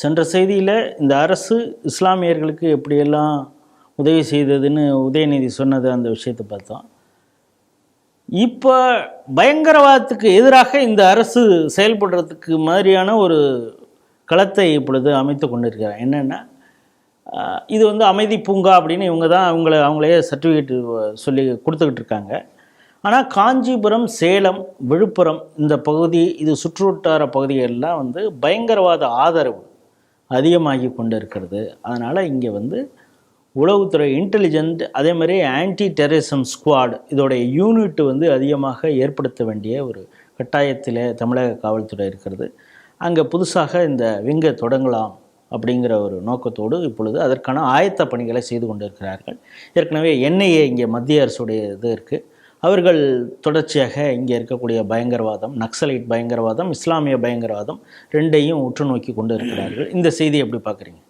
சென்ற செய்தியில் இந்த அரசு இஸ்லாமியர்களுக்கு எப்படியெல்லாம் உதவி செய்ததுன்னு உதயநிதி சொன்னது அந்த விஷயத்தை பார்த்தோம். இப்போ பயங்கரவாதத்துக்கு எதிராக இந்த அரசு செயல்படுறதுக்கு மாதிரியான ஒரு களத்தை இப்பொழுது அமைத்து கொண்டிருக்கிறார். என்னென்னா இது வந்து அமைதி பூங்கா அப்படின்னு இவங்க தான் அவங்கள அவங்களே சர்டிஃபிகேட் சொல்லி கொடுத்துக்கிட்டு இருக்காங்க. ஆனால் காஞ்சிபுரம் சேலம் விழுப்புரம் இந்த பகுதி இது சுற்றுவட்டார பகுதிகளெலாம் வந்து பயங்கரவாத ஆதரவு. அதிகமாகி கொண்டு இருக்கிறது அதனால் இங்கே வந்து உளவுத்துறை இன்டெலிஜென்ட் அதே மாதிரி ஆன்டி டெரரிசம் ஸ்குவாட் இதோடைய யூனிட் வந்து அதிகமாக ஏற்படுத்த வேண்டிய ஒரு கட்டாயத்தில் தமிழக காவல்துறை இருக்கிறது. அங்கே புதுசாக இந்த விங்கை தொடங்கலாம் அப்படிங்கிற ஒரு நோக்கத்தோடு இப்பொழுது அதற்கான ஆயத்த பணிகளை செய்து கொண்டிருக்கிறார்கள். ஏற்கனவே என்ஐஏ இங்கே மத்திய அரசுடைய இது இருக்குது அவர்கள் தொடர்ச்சியாக இங்கே இருக்கக்கூடிய பயங்கரவாதம் நக்சலைட் பயங்கரவாதம் இஸ்லாமிய பயங்கரவாதம் ரெண்டையும் உற்று நோக்கி கொண்டு இருக்கிறார்கள். இந்த செய்தி எப்படி பார்க்குறீங்க?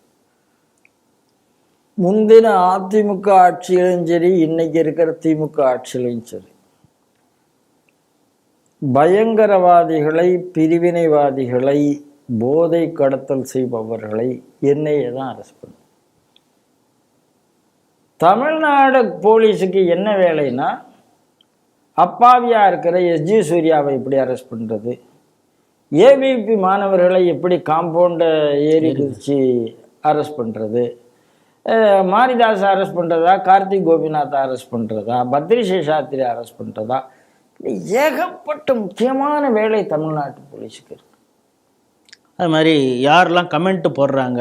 முந்தின அதிமுக ஆட்சியிலும் சரி இன்னைக்கு இருக்கிற திமுக ஆட்சியிலும் சரி பயங்கரவாதிகளை பிரிவினைவாதிகளை போதை கடத்தல் செய்பவர்களை என்னையே தான் அரெஸ்ட் பண்ணும் தமிழ்நாடு போலீஸுக்கு என்ன வேலைன்னா அப்பாவியா இருக்கிற எஸ்ஜி சூர்யாவை எப்படி அரெஸ்ட் பண்றது? ஏபிபி மாணவர்களை எப்படி காம்பவுண்டை ஏறி குதிச்சு அரெஸ்ட் பண்றது? அஹ் மாரிதாஸ் அரெஸ்ட் பண்றதா? கார்த்திக் கோபிநாத்தை அரெஸ்ட் பண்றதா? பத்ரி சேஷாத்திரி அரெஸ்ட் இப்படி ஏகப்பட்ட முக்கியமான வேலை தமிழ்நாட்டு போலீஸுக்கு இருக்கு. அது மாதிரி யாரெல்லாம் கமெண்ட் போடுறாங்க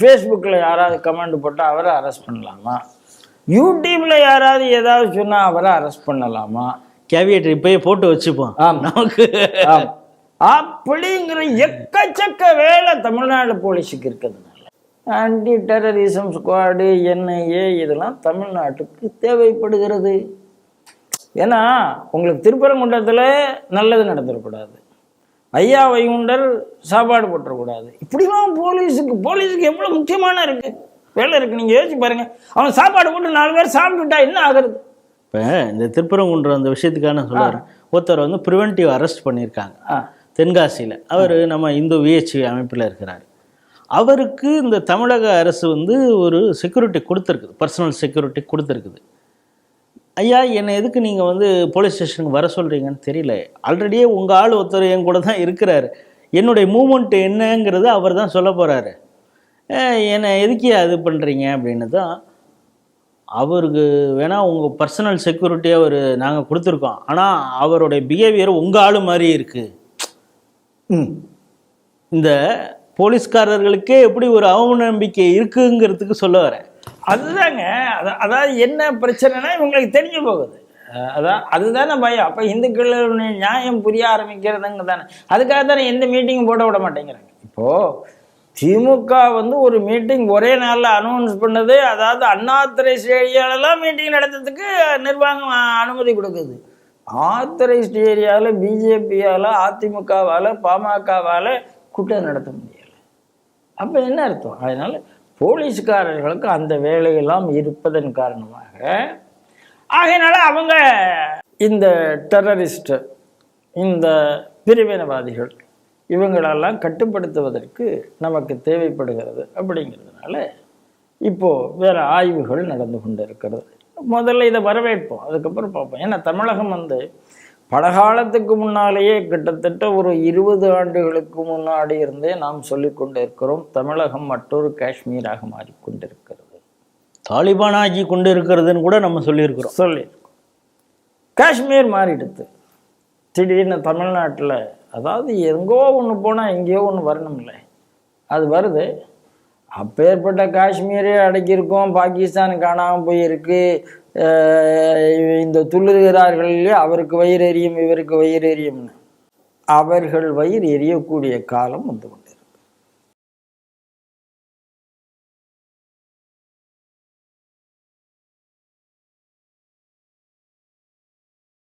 ஃபேஸ்புக்கில் யாராவது கமெண்ட் போட்டால் அவரை அரெஸ்ட் பண்ணலாமா? யூடியூப்ல யாராவது ஏதாவது சொன்னால் அவரை அரெஸ்ட் பண்ணலாமா? கேவியேட் இப்பயே போட்டு வச்சுப்போம். ஆமா. நமக்கு. அப்படிங்கிற எக்கச்சக்க வேலை தமிழ்நாடு போலீஸுக்கு இருக்கிறதுனால. ஆன்டி டெரரிசம் ஸ்குவாடு என்ஐஏ இதெல்லாம் தமிழ்நாட்டுக்கு தேவைப்படுகிறது. ஏன்னா உங்களுக்கு திருப்பரங்குன்றத்தில் நல்லது நடந்துடக்கூடாது. ஐயா வைகுண்டர் சாப்பாடு போட்டுறக்கூடாது. இப்படிலாம் போலீஸுக்கு போலீஸுக்கு எவ்வளோ முக்கியமான இருக்கு? வேலை இருக்கு நீங்கள் யோசிச்சு பாருங்க. அவன் சாப்பாடு போட்டு நாலு பேர் சாப்பிட்டுட்டா என்ன ஆகுறது? இப்போ இந்த திருப்பரங்குன்ற அந்த விஷயத்துக்கான சொல்லுறேன் ஒருத்தர் வந்து ப்ரிவென்டிவ் அரெஸ்ட் பண்ணியிருக்காங்க. தென்காசியில். அவர் நம்ம இந்து விஹெச்சி அமைப்பில் இருக்கிறார். அவருக்கு இந்த தமிழக அரசு வந்து ஒரு செக்யூரிட்டி கொடுத்துருக்குது. பர்சனல் செக்யூரிட்டி கொடுத்துருக்குது. ஐயா என்னை எதுக்கு நீங்கள் வந்து போலீஸ் ஸ்டேஷனுக்கு வர சொல்கிறீங்கன்னு தெரியல. ஆல்ரெடியே உங்கள் ஆள் ஒருத்தர் என் கூட தான் இருக்கிறாரு. என்னுடைய மூமெண்ட் என்னங்கிறத அவர் தான் சொல்ல போகிறாரு என்னை எதுக்கு அது பண்ணுறீங்க அப்படின்னு தான் அவருக்கு வேணால் உங்கள் பர்சனல் செக்யூரிட்டி அவர் நாங்கள் கொடுத்துருக்கோம். ஆனால் அவருடைய பிஹேவியர் உங்கள் ஆள் மாதிரி இருக்குது ம். இந்த போலீஸ்காரர்களுக்கே எப்படி ஒரு அவநம்பிக்கை இருக்குங்கிறதுக்கு சொல்ல வரேன். அதுதாங்க. அத- அதாவது என்ன பிரச்சனைனா இவங்களுக்கு தெரிஞ்சு போகுது. அதான் அதுதானே பயம். அப்போ இந்துக்களுடைய நியாயம் புரிய ஆரம்பிக்கிறதுங்க தானே அதுக்காக தானே எந்த மீட்டிங்கும் போட விட மாட்டேங்கிறாங்க. இப்போ திமுக வந்து ஒரு மீட்டிங் ஒரே நாளில் அனௌன்ஸ் பண்ணது அதாவது அன்ஆத்தரைஸ்ட் ஏரியாலலாம் மீட்டிங் நடத்துறதுக்கு நிர்வாகம் அனுமதி கொடுக்குது. ஆத்தரைஸ்ட் ஏரியாவில் பிஜேபியால் அதிமுகவால் பாமகவால் கூட்டம் நடத்த முடியலை. அப்போ என்ன அர்த்தம்? அதனால் போலீஸ்காரர்களுக்கு அந்த வேலையெல்லாம் இருப்பதன் காரணமாக ஆகையினால அவங்க இந்த டெரரிஸ்ட் இந்த பிரிவினவாதிகள் இவங்களெல்லாம் கட்டுப்படுத்துவதற்கு நமக்கு தேவைப்படுகிறது அப்படிங்கிறதுனால இப்போ வேற ஆய்வுகள் நடந்து கொண்டு இருக்கிறது முதல்ல இதை வரவேற்போம். அதுக்கப்புறம் பார்ப்போம். ஏன்னா தமிழகம் வந்து பலகாலத்துக்கு முன்னாலேயே கிட்டத்தட்ட ஒரு இருபது ஆண்டுகளுக்கு முன்னாடி இருந்தே நாம் சொல்லிக் கொண்டிருக்கிறோம் தமிழகம் மற்றொரு காஷ்மீராக மாறிக்கொண்டிருக்கிறது. தாலிபானாகி கொண்டு இருக்கிறதுன்னு கூட நம்ம சொல்லியிருக்கிறோம். சொல்லியிருக்கோம். காஷ்மீர் மாறிடுது திடீர்னு தமிழ்நாட்டில் அதாவது எங்கோ ஒன்று போனால் எங்கேயோ ஒன்று வரணும்ல. அது வருது. அப்பேற்பட்ட காஷ்மீரே அடக்கியிருக்கோம் பாகிஸ்தான் காணாமல் போயிருக்கு. இந்த துள்ளுகிறார்கள் அவருக்கு வயிறு எரியும் இவருக்கு வயிறு எரியும்னு அவர்கள் வயிறு எரியக்கூடிய காலம் வந்து கொண்டு